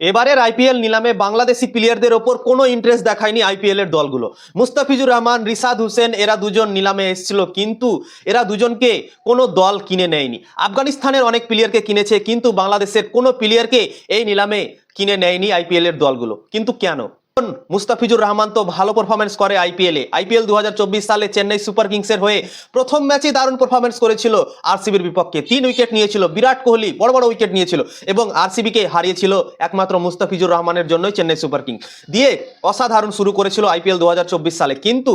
এবারের আইপিএল নিলামে বাংলাদেশি প্লেয়ারদের ওপর কোনো ইন্টারেস্ট দেখায়নি আইপিএল এর দলগুলো। মুস্তাফিজুর রহমান রিসাদ হোসেন, এরা দুজন নিলামে এসেছিল, কিন্তু এরা দুজনকে কোনো দল কিনে নেয়নি। আফগানিস্তানের অনেক প্লেয়ারকে কিনেছে, কিন্তু বাংলাদেশের কোনো প্লেয়ারকে এই নিলামে কিনে নেয়নি আইপিএল এর দলগুলো। কিন্তু কেন? মুস্তাফিজুর রহমান তো ভালো পারফরমেন্স করে আইপিএলে আইপিএল দুহাজার চব্বিশ সালে চেন্নাই সুপার কিংসের হয়ে প্রথম ম্যাচে দারুণ পারফরমেন্স করেছিল আরসিবির বিপক্ষে। তিন উইকেট নিয়েছিল, বিরাট কোহলি বড় বড় উইকেট নিয়েছিল এবং আরসিবিকে হারিয়েছিল একমাত্র মুস্তাফিজুর রহমানের জন্যই চেন্নাই সুপার কিংস। দিয়ে অসাধারণ শুরু করেছিল আইপিএল দু হাজার চব্বিশ সালে। কিন্তু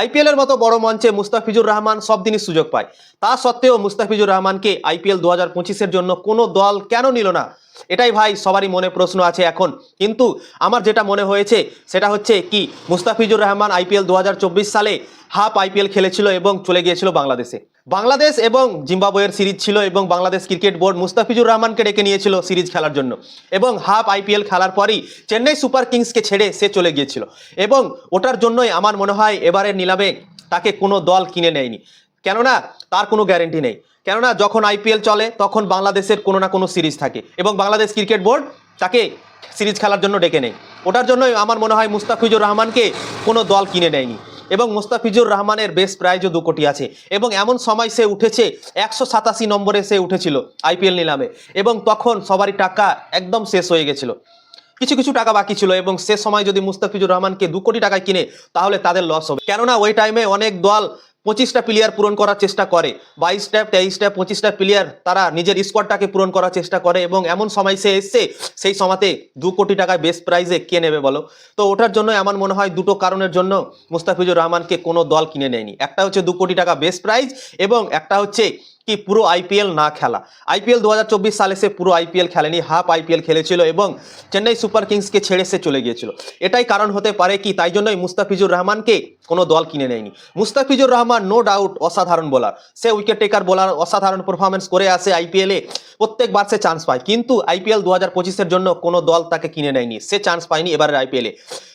আইপিএল এর মতো বড় মঞ্চে মুস্তাফিজুর রহমান সব দিনই সুযোগ পায়। তা সত্ত্বেও মুস্তাফিজুর রহমানকে আইপিএল দু হাজার জন্য কোনো দল কেন নিল না? এটাই ভাই সবারই মনে প্রশ্ন আছে এখন। কিন্তু আমার যেটা মনে হয়েছে, সেটা হচ্ছে কি, মুস্তাফিজুর রহমান আইপিএল দু হাজার চব্বিশ সালে হাফ আইপিএল খেলেছিল এবং চলে গিয়েছিল বাংলাদেশে। বাংলাদেশ এবং জিম্বাবুয়ের সিরিজ ছিল এবং বাংলাদেশ ক্রিকেট বোর্ড মুস্তাফিজুর রহমানকে ডেকে নিয়েছিল সিরিজ খেলার জন্য। এবং হাফ আইপিএল খেলার পরই চেন্নাই সুপার কিংসকে ছেড়ে সে চলে গিয়েছিল। এবং ওটার জন্যই আমার মনে হয় এবারের নিলামে তাকে কোনো দল কিনে নেয়নি। কেননা তার কোনো গ্যারেন্টি নেই। কেননা যখন আইপিএল চলে, তখন বাংলাদেশের কোনো না কোনো সিরিজ থাকে। এবং বাংলাদেশ ক্রিকেট বোর্ড তাকে সিরিজ খেলার জন্য ডেকে নেয়। ওটার জন্যই আমার মনে হয় মুস্তাফিজুর রহমানকে কোনো দল কিনে নেয়নি। এবং মুস্তাফিজুর রহমানের বেস্ট প্রাইজও দু কোটি আছে। এবং এমন সময় সে উঠেছে, একশো সাতাশি নম্বরে সে উঠেছিল আইপিএল নিলামে। এবং তখন সবারই টাকা একদম শেষ হয়ে গেছিল। কিছু কিছু টাকা বাকি ছিল এবং সে সময় যদি মুস্তাফিজুর রহমানকে দু কোটি টাকায় কিনে, তাহলে তাদের লস হবে। কেননা ওই টাইমে অনেক দল পঁচিশটা প্লেয়ার পূরণ করার চেষ্টা করে। বাইশটা তেইশটা পঁচিশটা প্লেয়ার তারা নিজের স্কোয়াডটাকে পূরণ করার চেষ্টা করে এবং এমন সময় সে এসছে, সেই সময়তে দু কোটি টাকায় বেস্ট প্রাইজে কে নেবে বলো? তো ওটার জন্য আমার মনে হয় দুটো কারণের জন্য মুস্তাফিজুর রহমানকে কোনো দল কিনে নেয়নি। একটা হচ্ছে দু কোটি টাকা বেস্ট প্রাইজ এবং একটা হচ্ছে কি পুরো আইপিএল না খেলা। আইপিএল দু হাজার চব্বিশ সালে সে পুরো আইপিএল খেলেনি হাফ আইপিএল খেলেছিল এবং চেন্নাই সুপার কিংসকে ছেড়ে সে চলে গিয়েছিল। এটাই কারণ হতে পারে কি, তাই জন্যই মুস্তাফিজুর রহমানকে কোনো দল কিনে নেয়নি। মুস্তাফিজুর রহমান নো ডাউট অসাধারণ বোলার সে উইকেট টেকার বোলার অসাধারণ পারফরমেন্স করে আসে আইপিএলে প্রত্যেকবার সে চান্স পায়, কিন্তু আইপিএল দু হাজার পঁচিশের জন্য কোনো দল তাকে কিনে নেয়নি। সে চান্স পায়নি এবারের আইপিএলে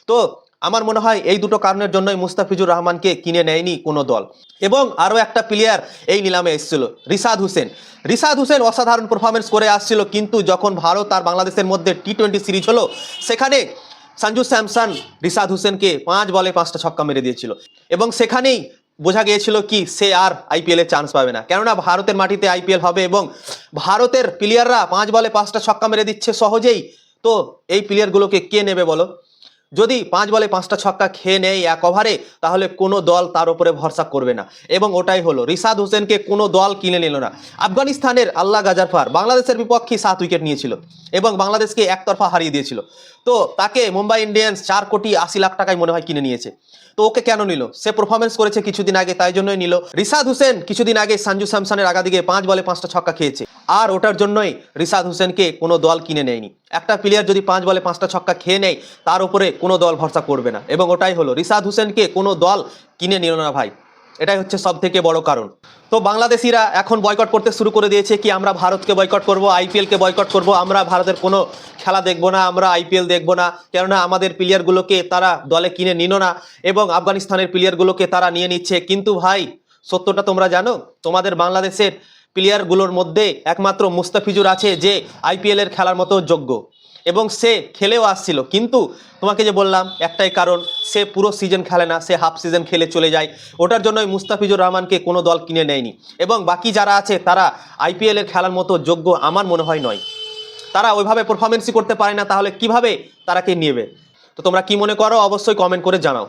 তো আমার মনে হয় এই দুটো কারণের জন্যই মুস্তাফিজুর রহমানকে কিনে নেয়নি কোনো দল। এবং আরও একটা প্লেয়ার এই নিলামে এসেছিল রিসাদ হোসেন। রিসাদ হোসেন অসাধারণ পারফরমেন্স করে আসছিল, কিন্তু যখন ভারত আর বাংলাদেশের মধ্যে টি টোয়েন্টি সিরিজ হলো, সেখানে সঞ্জু স্যামসন রিসাদ হোসেনকে পাঁচ বলে পাঁচটা ছক্কা মেরে দিয়েছিল। এবং সেখানেই বোঝা গিয়েছিল কি সে আর আইপিএলে চান্স পাবে না। কেননা ভারতের মাটিতে আইপিএল হবে এবং ভারতের প্লেয়াররা পাঁচ বলে পাঁচটা ছক্কা মেরে দিচ্ছে সহজেই। তো এই প্লেয়ারগুলোকে কে নেবে বলো? যদি পাঁচ বলে পাঁচটা ছক্কা খেয়ে নেয় এক ওভারে, তাহলে কোনো দল তার উপরে ভরসা করবে না। এবং ওটাই হলো, রিসাদ হোসেনকে কোনো দল কিনে নিল না। আফগানিস্তানের আল্লাহ গাজারফার বাংলাদেশের বিপক্ষে সাত উইকেট নিয়েছিল এবং বাংলাদেশকে একতরফা হারিয়ে দিয়েছিল। তো তাকে মুম্বাই ইন্ডিয়ান্স চার কোটি আশি লাখ টাকায় মনে হয় কিনে নিয়েছে। তো ওকে কেন নিল? সে পারফরমেন্স করেছে কিছুদিন আগে, তাই জন্যই নিল। রিসাদ হোসেন কিছুদিন আগে সঞ্জু স্যামসনের আগা দিকে পাঁচ বলে পাঁচটা ছক্কা খেয়েছে। আর ওটার জন্যই রিসাদ হোসেনকে কোনো দল কিনে নেয়নি। একটা প্লেয়ার যদি পাঁচ বলে পাঁচটা ছক্কা খেয়ে নেয়, তার উপরে কোনো দল ভরসা করবে না। এবং ওটাই হলো রিসাদ হোসেনকে কোনো দল কিনে নিল না ভাই। এটাই হচ্ছে সব থেকে বড় কারণ। তো বাংলাদেশিরা এখন বয়কট করতে শুরু করে দিয়েছে কি, আমরা ভারতকে বয়কট করব আইপিএলকে বয়কট করব, আমরা ভারতের কোনো খেলা দেখব না, আমরা আইপিএল দেখব না, কেননা আমাদের প্লেয়ারগুলোকে তারা দলে কিনে নিল না এবং আফগানিস্তানের প্লেয়ারগুলোকে তারা নিয়ে নিচ্ছে। কিন্তু ভাই, সত্যটা তোমরা জানো, তোমাদের বাংলাদেশের প্লেয়ারগুলোর মধ্যে একমাত্র মুস্তাফিজুর আছে যে আইপিএল এর খেলার মতো যোগ্য। এবং সে খেলেও আসছিল। কিন্তু তোমাকে যে বললাম, একটাই কারণ, সে পুরো সিজন খেলে না, সে হাফ সিজন খেলে চলে যায়। ওটার জন্যই মুস্তাফিজুর রহমানকে কোনো দল কিনে নেয়নি। এবং বাকি যারা আছে, তারা আইপিএল এর খেলার মতো যোগ্য আমার মনে হয় নয়। তারা ওইভাবে পারফরমেন্সই করতে পারে না, তাহলে কীভাবে তারাকে নেবে? তো তোমরা কি মনে করো? অবশ্যই কমেন্ট করে জানাও।